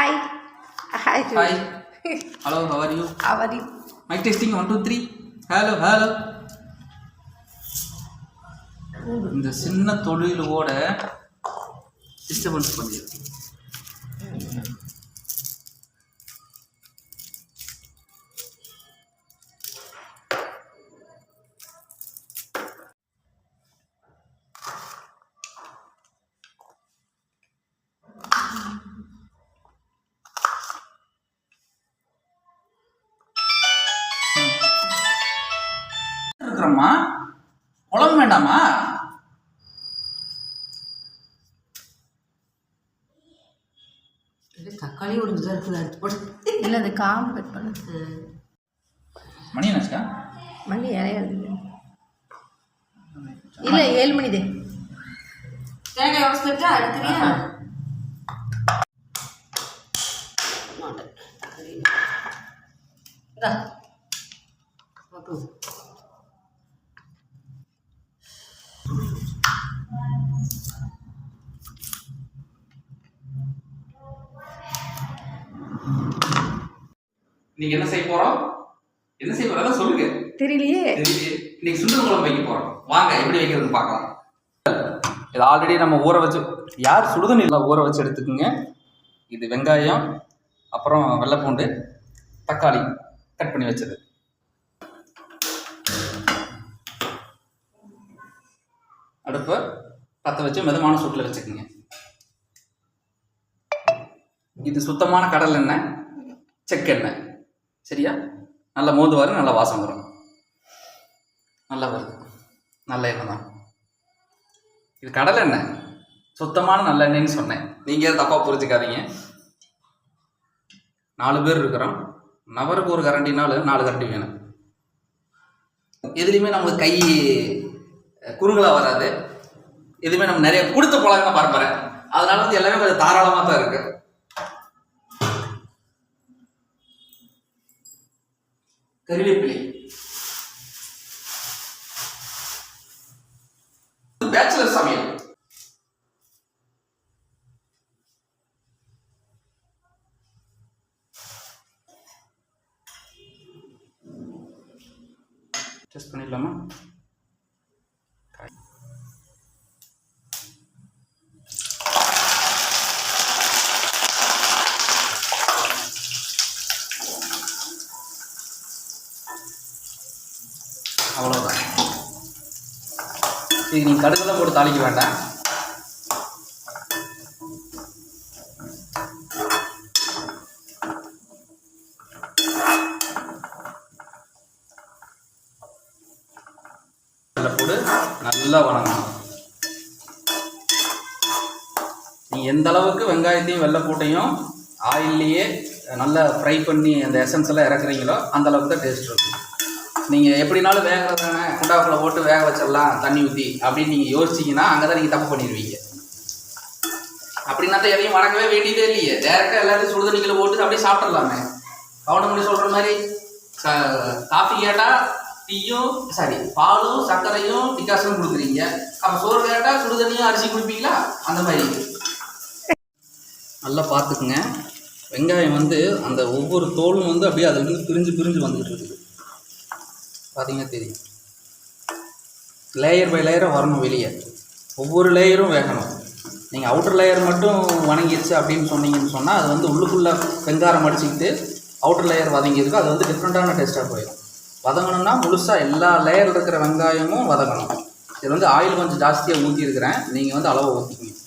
Hi hi hi hello how are you our mic testing one two three hello hello இந்த சின்ன தொழிலோட disturbance பண்ணிடுது இருக்குது அடுத்து போட்டு இல்லை அது காம்பு கட் பண்ணு. மணி என்னாச்சுக்கா? மணி இறையாது. இல்லை ஏழு மணிதே தேங்காய் உடச்சிட்டா அடுத்துறியா மாட்டேன் தக்காளி இதா இன்னைக்கு என்ன செய்ய போறோம்? என்ன செய்ய போறோம்? சொல்லுங்க. தெரியலையே. இன்னைக்கு சுண்டல் குழம்பு வைக்க போறோம். வாங்க எப்படி வைக்கிறதுன்னு பார்க்கலாம். இது ஆல்ரெடி நம்ம ஊற வச்சு யார் சுடுதண்ணியில் ஊற வச்சு எடுத்துக்கோங்க? இது வெங்காயம் அப்புறம் வெள்ளைப்பூண்டு தக்காளி கட் பண்ணி வச்சது. அடுப்பை பற்ற வச்சு மிதமான சூட்டில் வச்சுக்கோங்க. இது சுத்தமான கடல் எண்ணெய் செக்கெண்ணெய் சரியா? நல்லா மோது வரும் நல்லா வாசம் வரும். நல்லா வருது நல்ல எண்ணெய் தான். இது கடலை எண்ணெய். சுத்தமான நல்ல எண்ணெய்னு சொன்னேன். நீங்கள் தப்பாக புரிஞ்சுக்காதீங்க. நாலு பேர் இருக்கிறோம். நபருக்கு ஒரு கரண்டினாலும் நாலு கரண்டி வேணும். எதுலேயுமே நம்மளுக்கு கை குறுகலாக வராது. எதுவுமே நம்ம நிறைய கொடுத்த பழக்கம் பரம்பரை. அதனால வந்து எல்லாமே கொஞ்சம் தாராளமாக தான் இருக்குது கருவேப்பிலை. பேச்சுலர் சமையல். டெஸ்ட் பண்ணிடலாமா அவ்வளோதான் இதுக்கு நீங்கள் கடுகெல்லாம் போட்டு தாளிக்க வேண்டாம். நல்லா போட்டு நல்லா வணங்கணும். நீ எந்த அளவுக்கு வெங்காயத்தையும் வெள்ளை போட்டையும் ஆயில்லையே நல்லா ஃப்ரை பண்ணி அந்த எசன்ஸ் எல்லாம் இறக்குறீங்களோ அந்த அளவுக்கு தான் டேஸ்ட் இருக்கும். நீங்கள் எப்படினாலும் வேகிறதானே குண்டாக்குள்ள போட்டு வேக வச்சிடலாம் தண்ணி ஊற்றி அப்படின்னு நீங்கள் யோசிச்சிங்கன்னா அங்கே தான் நீங்கள் தப்பு பண்ணிடுவீங்க. அப்படின்னா தான் எதையும் வணங்கவே வேண்டியதே இல்லையே. டேரெக்டாக எல்லாத்தையும் சுடுதண்ணிகளை போட்டு அப்படியே சாப்பிட்றலாமே கவுண்டமணி சொல்கிற மாதிரி காஃபி கேட்டால் டீயும் சாரி பாலும் சர்க்கரையும் டிகாசனும் கொடுக்குறீங்க. அப்போ சோறு கேட்டால் சுடுதண்ணியும் அரிசி கொடுப்பீங்களா? அந்த மாதிரி. நல்லா பார்த்துக்குங்க. வெங்காயம் வந்து அந்த ஒவ்வொரு தோலும் வந்து அப்படியே அதுலேருந்து பிரிஞ்சு பிரிஞ்சு வந்துக்கிட்டு இருக்குது. பார்த்தீங்கன்னா தெரியும். லேயர் பை லேயராக வரணும் வெளியே. ஒவ்வொரு லேயரும் வேகணும். நீங்கள் அவுட்டர் லேயர் மட்டும் வணங்கிருச்சு அப்படின்னு சொன்னீங்கன்னு சொன்னால் அது வந்து உள்ளுக்குள்ளே வெங்காரம் அடிச்சுக்கிட்டு அவுட்டர் லேயர் வதங்கியிருக்கு. அது வந்து டிஃப்ரெண்ட்டான டேஸ்ட்டாக போயிடும். வதங்கணும்னா முழுசாக எல்லா லேயரில் இருக்கிற வெங்காயமும் வதங்கணும். இது வந்து ஆயில் கொஞ்சம் ஜாஸ்தியாக ஊற்றிருக்கிறேன் நீங்கள் வந்து அளவை ஊற்றிக்கணும்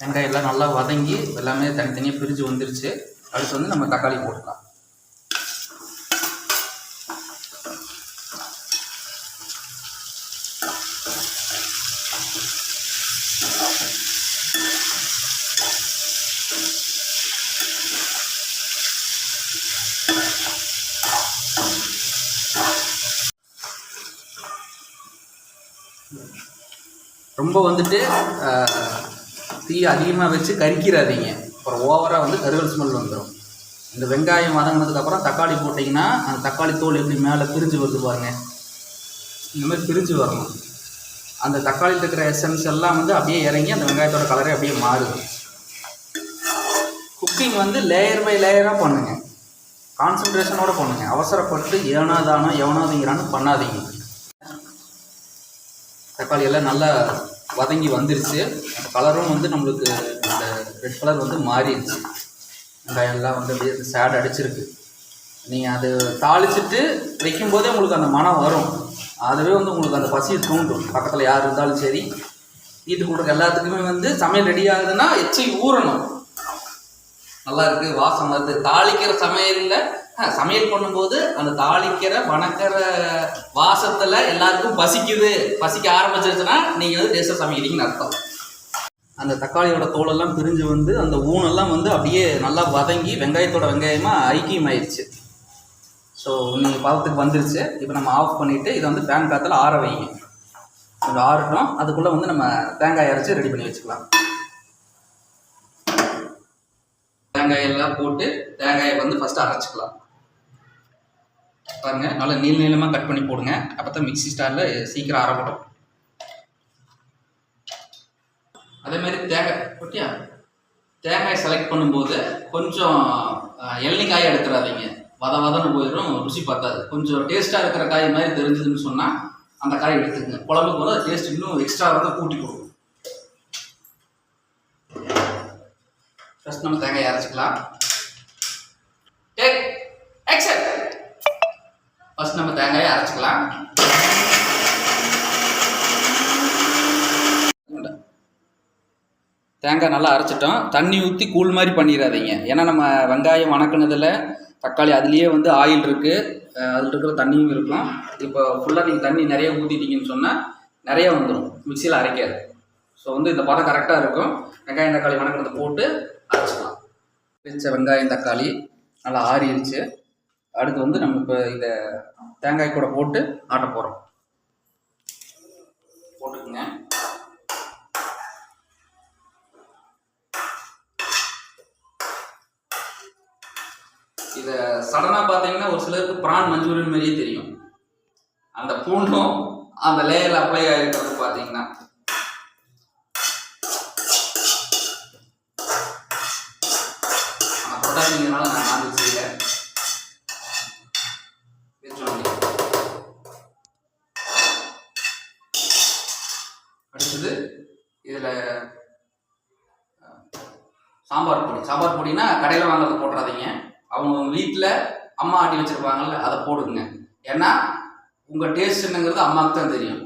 வெங்காயம் எல்லாம் நல்லா வதங்கி எல்லாமே தனித்தனியாக பிரிஞ்சு வந்துருச்சு. அடுத்து வந்து நம்ம தக்காளி போட்டுக்கலாம். ரொம்ப வந்துட்டு தீயை தீ அதிகமாக வச்சு கறிக்கிறாதீங்க அப்புறம் ஓவராக வந்து கருவல் ஸ்மெல் வந்துடும் இந்த வெங்காயம் வதங்கினதுக்கப்புறம் தக்காளி போட்டிங்கன்னா அந்த தக்காளி தோல் எப்படி மேலே பிரிஞ்சு வருது பாருங்க. இந்த மாதிரி பிரிஞ்சு வரணும். அந்த தக்காளியில் இருக்கிற எசன்ஸ் எல்லாம் வந்து அப்படியே இறங்கி அந்த வெங்காயத்தோட கலரே அப்படியே மாறுது. குக்கிங் வந்து லேயர் பை லேயராக பண்ணுங்க. கான்சன்ட்ரேஷனோட பண்ணுங்க. அவசரப்பட்டு ஏனோ தானோ எவனாதீங்கிறான்னு பண்ணாதீங்க. தக்காளி எல்லாம் நல்லா வதங்கி வந்துருச்சு. அந்த கலரும் வந்து நம்மளுக்கு அந்த ரெட் கலர் வந்து மாறிடுச்சு. வெங்காயம் எல்லாம் வந்து அப்படியே சேட் அடிச்சிருக்கு. நீங்கள் அது தாளிச்சிட்டு வைக்கும்போதே உங்களுக்கு அந்த மனம் வரும். அதுவே வந்து உங்களுக்கு அந்த பசியை தூண்டும். பக்கத்தில் யார் இருந்தாலும் சரி. வீட்டுக்கு கொடுக்க எல்லாத்துக்குமே வந்து சமையல் ரெடி ஆகுதுன்னா எச்சி ஊறணும். நல்லா இருக்குது வாசம் வருது. தாளிக்கிற சமையலில் சமையல் பண்ணும்போது அந்த தாளிக்கிற வணக்கிற வாசத்துல எல்லாருக்கும் பசிக்குது. பசிக்க ஆரம்பிச்சிருச்சுன்னா நீங்க வந்து டேஸ்டா சமைக்கிறீங்கன்னு அர்த்தம். அந்த தக்காளியோட தோலெல்லாம் பிரிஞ்சு வந்து அந்த ஊனெல்லாம் வந்து அப்படியே நல்லா வதங்கி வெங்காயத்தோட வெங்காயமாக ஐக்கியம் ஆயிடுச்சு ஸோ நீங்கள் பதத்துக்கு வந்துருச்சு. இப்போ நம்ம ஆஃப் பண்ணிவிட்டு இதை வந்து பேன் காத்தில் ஆற வைங்க. கொஞ்சம் ஆறட்டும். அதுக்குள்ளே வந்து நம்ம தேங்காய் அரைச்சி ரெடி பண்ணி வச்சுக்கலாம். தேங்காய் எல்லாம் போட்டு தேங்காயை வந்து ஃபஸ்ட்டு அரைச்சிக்கலாம். பாருங்க. நல்லா நீள நீளமாக கட் பண்ணி போடுங்க. அப்போ தான் மிக்சி ஸ்டாரில் சீக்கிரம் அரைப்படும். அதே மாதிரி தேங்காய் ஓட்டியா தேங்காய் செலக்ட் பண்ணும்போது கொஞ்சம் எள்ளி எடுத்துடாதீங்க. வத வதன்னு போயிடும் ருசி பார்த்தாது கொஞ்சம் டேஸ்ட்டாக இருக்கிற காய் மாதிரி தெரிஞ்சதுன்னு சொன்னால் அந்த காய் எடுத்துக்கங்க. குழம்புக்கு போது டேஸ்ட் இன்னும் எக்ஸ்ட்ரா வந்து கூட்டி கொடுக்கும். ஃபஸ்ட் நம்ம தேங்காய் அரைச்சிக்கலாம். தேங்காய் நல்லா அரைச்சிட்டோம். தண்ணி ஊற்றி கூழ் மாதிரி பண்ணிடாதீங்க ஏன்னா நம்ம வெங்காயம் வணக்கினதில் தக்காளி அதுலேயே வந்து ஆயில் இருக்குது அதில் இருக்கிற தண்ணியும் இருக்கும் இப்போ ஃபுல்லாக நீங்கள் தண்ணி நிறைய ஊற்றிட்டீங்கன்னு சொன்னால் நிறைய வந்துடும் மிக்சியில் அரைக்காது. ஸோ வந்து இந்த பதம் கரெக்டாக இருக்கும். வெங்காயம் தக்காளி வணக்கினதை போட்டு அரைச்சிக்கலாம். பிரித்த வெங்காயம் தக்காளி நல்லா ஆறிடுச்சு. அடுத்து வந்து நம்ம இப்போ இதை தேங்காய் கூட போட்டு ஆட்ட போகிறோம் போட்டுக்குங்க. இதை சடனாக பார்த்தீங்கன்னா ஒரு சிலருக்கு பிரான் மஞ்சூரியன் மாதிரியே தெரியும். அந்த பூண்டும் அந்த லேயரில் அப்ளை ஆகிருக்கிறது பார்த்தீங்கன்னா அப்படின்னா கடையில் வாங்குறத போட்டுறாதீங்க. அவங்க வீட்டில் அம்மா ஆட்டி வச்சிருப்பாங்கல்ல அதை போடுங்க. ஏன்னா உங்கள் டேஸ்ட் என்னங்கிறது அம்மாவுக்கு தான் தெரியும்.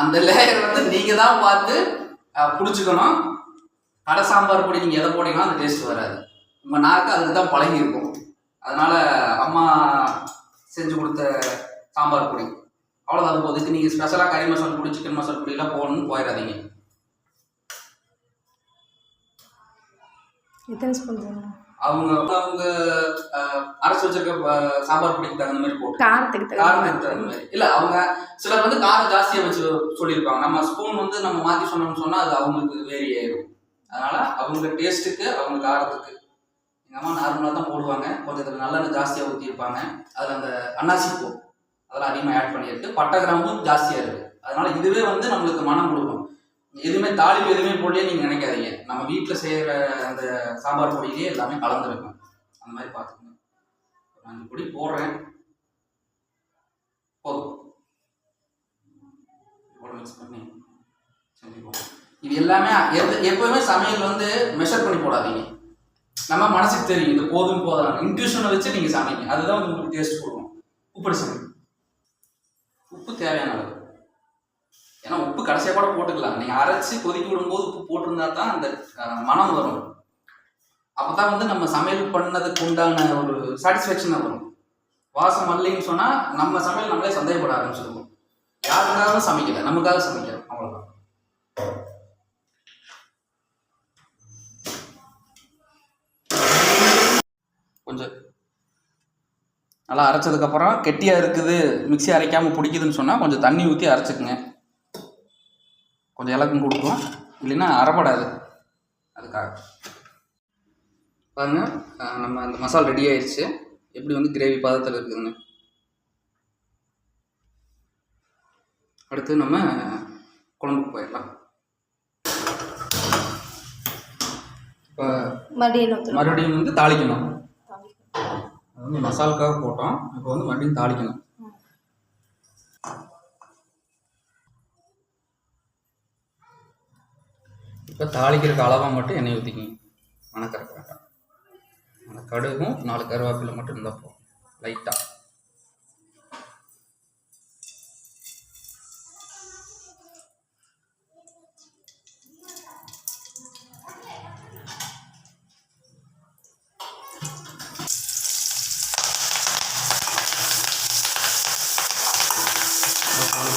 அந்த லேயர் வந்து நீங்கள் தான் பார்த்து பிடிச்சிக்கணும். கடை சாம்பார் பொடி நீங்கள் எதை போட்டிங்கன்னா அந்த டேஸ்ட் வராது. உங்கள் நாக்கு அதுக்கு தான் பழகி இருக்கும் அதனால் அம்மா செஞ்சு கொடுத்த சாம்பார் பொடி. அவ்வளோதான் போதுக்கு நீங்கள் ஸ்பெஷலாக கறி மசாலா பொடி சிக்கன் மசாலா பொடியெல்லாம் போடணும்னு போயிடாதீங்க. எத்தனை ஸ்பூன் போடணும் அவங்க அவங்க அரைச்சு வச்சிருக்க சாம்பார் பொடிக்கு தகுந்த மாதிரி போட்டு. காரத்துக்கு காரத்துக்கு தகுந்த மாதிரி. இல்ல அவங்க சிலர் வந்து காரம் ஜாஸ்தியா வச்சு சொல்லியிருப்பாங்க. நம்ம ஸ்பூன் வந்து நம்ம மாத்தி சொன்னோம்னு சொன்னா அது அவங்களுக்கு வேரி ஆயிடும் அதனால அவங்க டேஸ்ட்டுக்கு அவங்க காரத்துக்கு. எங்க அம்மா நார்மலாக தான் போடுவாங்க. கொஞ்சம் நல்லெண்ணெய் ஜாஸ்தியாக ஊற்றிருப்பாங்க அதில் அந்த அன்னாசி பூ அதெல்லாம் அதிகமாக ஆட் பண்ணியிருக்கு பட்டை கிராம்பும் ஜாஸ்தியாக இருக்குது அதனால இதுவே வந்து நம்மளுக்கு மனம் கொடுக்கும். எதுவுமே தாளிப்பு எதுவுமே போடலே நீங்கள் நினைக்காதீங்க. நம்ம வீட்டில் செய்கிற அந்த சாம்பார் பொடியிலே எல்லாமே கலந்துருக்கும். அந்த மாதிரி பார்த்துக்கோங்க. நான் பொடி போடுறேன். போதும். மிக்ஸ் பண்ணி செஞ்சுக்குவோம். இது எல்லாமே எது எப்பவுமே சமையல் வந்து மெஷர் பண்ணி போடாதீங்க. நம்ம மனசுக்கு தெரியும். இது போதும் போதும் இன்ட்யூஷனை வச்சு நீங்கள் சமைங்க. அதுதான் வந்து உங்களுக்கு டேஸ்ட் கொடுக்கும். உப்பு சமைங்க உப்பு தேவையான அளவு. ஏன்னா உப்பு கடைசியாக கூட போட்டுக்கலாம். நீங்கள் அரைச்சி கொதிக்க விடும்போது உப்பு போட்டிருந்தா தான் அந்த மனம் வரும். அப்போ தான் வந்து நம்ம சமையல் பண்ணதுக்கு உண்டான ஒரு சாட்டிஸ்ஃபேக்ஷன் வரும். வாசம் வரலைன்னு சொன்னால் நம்ம சமையல் நம்மளே சந்தேகப்பட ஆரம்பிச்சிருக்கோம் யாருக்காகவும் சமைக்கல. நமக்காக சமைக்கிறோம். அவ்வளோதான் கொஞ்சம் நல்லா அரைச்சதுக்கப்புறம் கெட்டியாக இருக்குது. மிக்ஸி அரைக்காமல் பிடிக்குதுன்னு சொன்னால் கொஞ்சம் தண்ணி ஊற்றி அரைச்சிக்குங்க. கொஞ்சம் இலக்கம் கொடுக்கும் இல்லைன்னா அரைப்படாது அதுக்காக. பாருங்க அஹ் நம்ம அந்த மசாலா ரெடி ஆயிடுச்சு எப்படி வந்து கிரேவி பதத்தில் இருக்குதுன்னு. அடுத்து நம்ம குழம்புக்கு போயிடலாம். இப்போ மறுபடியும் வந்து தாளிக்கணும். அது வந்து மசாலுக்காக போட்டோம். இப்போ வந்து மறுபடியும் தாளிக்கணும். இப்போ தாளிக்கிறதுக்கு அளவாக மட்டும் எண்ணெய் ஊற்றிக்கிங்க மணக்கறக்க வேண்டாம் அந்த கடுகும் நாலு கருவேப்பிலை மட்டும் இருந்தால் போதும். லைட்டாக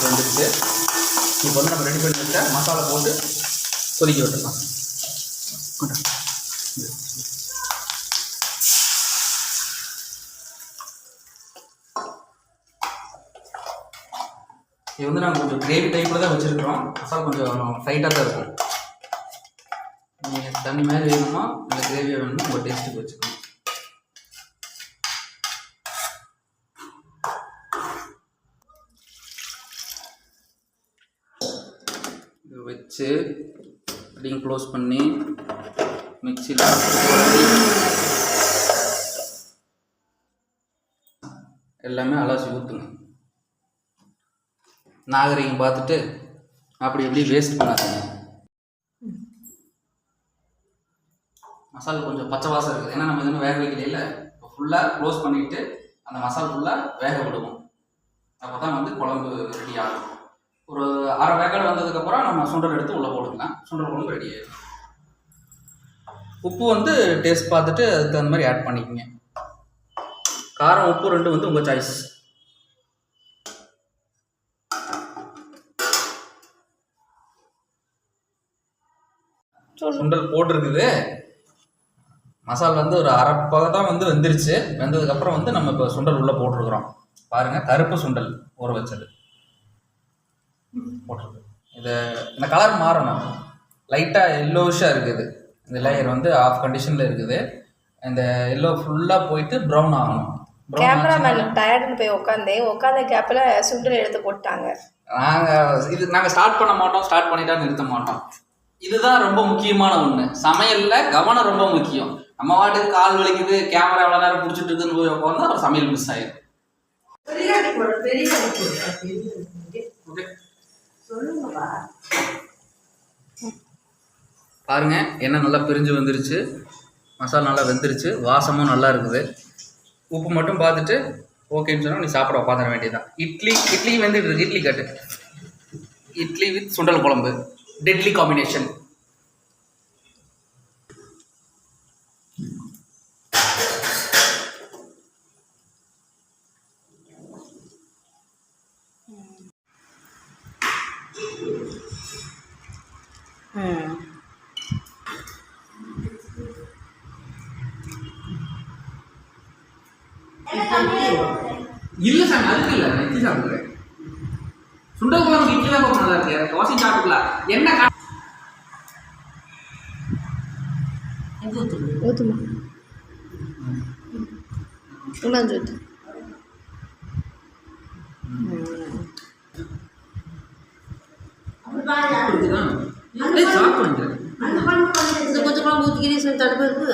தாளிப்பு இப்போ வந்து நம்ம ரெடி பண்ணி வச்ச மசாலா போட்டு கொதிக்க விட்டுடலாம் இது வந்து நாங்கள் கொஞ்சம் கிரேவி டைப்பில் தான் வச்சுருக்கிறோம். மசாலா கொஞ்சம் ஃப்ரைட்டாக தான் இருக்கும். நீங்கள் தண்ணி மாதிரி வேணுமா? இல்லை கிரேவியாக வேணுமா? உங்கள் டேஸ்ட்டுக்கு வச்சுக்கணும் வச்சு இப்படியும் க்ளோஸ் பண்ணி மிக்சியில் எல்லாமே அலசி ஊற்றுங்க நாகரிகம் பார்த்துட்டு அப்படி இப்படி வேஸ்ட் பண்ணாதீங்க. மசாலா கொஞ்சம் பச்சை வாசம் இருக்குது. ஏன்னா நம்ம எதுவும் வேக வைக்கலையில இப்போ ஃபுல்லாக க்ளோஸ் பண்ணிக்கிட்டு அந்த மசாலா ஃபுல்லாக வேக விடுவோம். அப்போ தான் வந்து குழம்பு ரெடி ஆகும். ஒரு அரை வேக்காடு வந்ததுக்கப்புறம் நம்ம சுண்டல் எடுத்து உள்ளே போட்டுக்கலாம். சுண்டல் குழம்பு ரெடி ஆயிடும் உப்பு வந்து டேஸ்ட் பார்த்துட்டு அதுக்கு தகுந்த மாதிரி ஆட் பண்ணிக்கோங்க. காரம் உப்பு ரெண்டு வந்து உங்கள் சாய்ஸ் சுண்டல் போட்டிருக்குது. மசாலா வந்து ஒரு அரை பதம் தான் வந்து வெந்துருச்சு. வெந்ததுக்கப்புறம் வந்து நம்ம இப்போ சுண்டல் உள்ளே போட்டிருக்கிறோம். பாருங்கள் கருப்பு சுண்டல் ஊற வச்சது. போட்டிருக்கு. இது இந்த கலர் மாறணும். லைட்டாக எல்லோஷாக இருக்குது. இந்த லேயர் வந்து ஆஃப் கண்டிஷனில் இருக்குது. இந்த எல்லோ ஃபுல்லாக போயிட்டு ப்ரௌன் ஆகணும். ப்ரௌன் கேமராமேன் டயர்டுன்னு போய் உட்காந்தேன் உட்காந்த கேப்பில் சுண்டல் எடுத்து போட்டாங்க. நாங்கள் இது நாங்கள் ஸ்டார்ட் பண்ண மாட்டோம் ஸ்டார்ட் பண்ணிட்டா நிறுத்த மாட்டோம். இதுதான் ரொம்ப முக்கியமான ஒன்று சமையலில் கவனம் ரொம்ப முக்கியம். நம்ம வாட்டுக்கு கால் வலிக்குது கேமரா எவ்வளோ நேரம் பிடிச்சிட்டு இருக்குன்னு போய் உட்காந்து அப்புறம் சமையல் மிஸ் ஆயிடும் பாருங்க எண்ணெய் நல்லா பிரிஞ்சு வந்துருச்சு. மசாலா நல்லா வெந்துருச்சு. வாசமும் நல்லா இருக்குது. உப்பு மட்டும் பார்த்துட்டு ஓகேன்னு சொன்னால் நீ சாப்பிட உட்காந்துட வேண்டியதுதான். இட்லி இட்லி வெந்துட்டு இருக்கு. இட்லி கட்டு. Idli with sundal kuzhambu. Deadly combination இல்லை சார் அதுக்கு இல்லை. நான் இட்லி சாப்பிடுறேன் சுண்டல் குழம்பு இட்லி தான் நல்லா இருக்கு. தோசை சாப்பிடலாம் என்ன? ஏய், சாப்பிடுங்க இந்த கொஞ்சம் குழம்பு ஊற்றிக்கிறீங்க தடுப்பு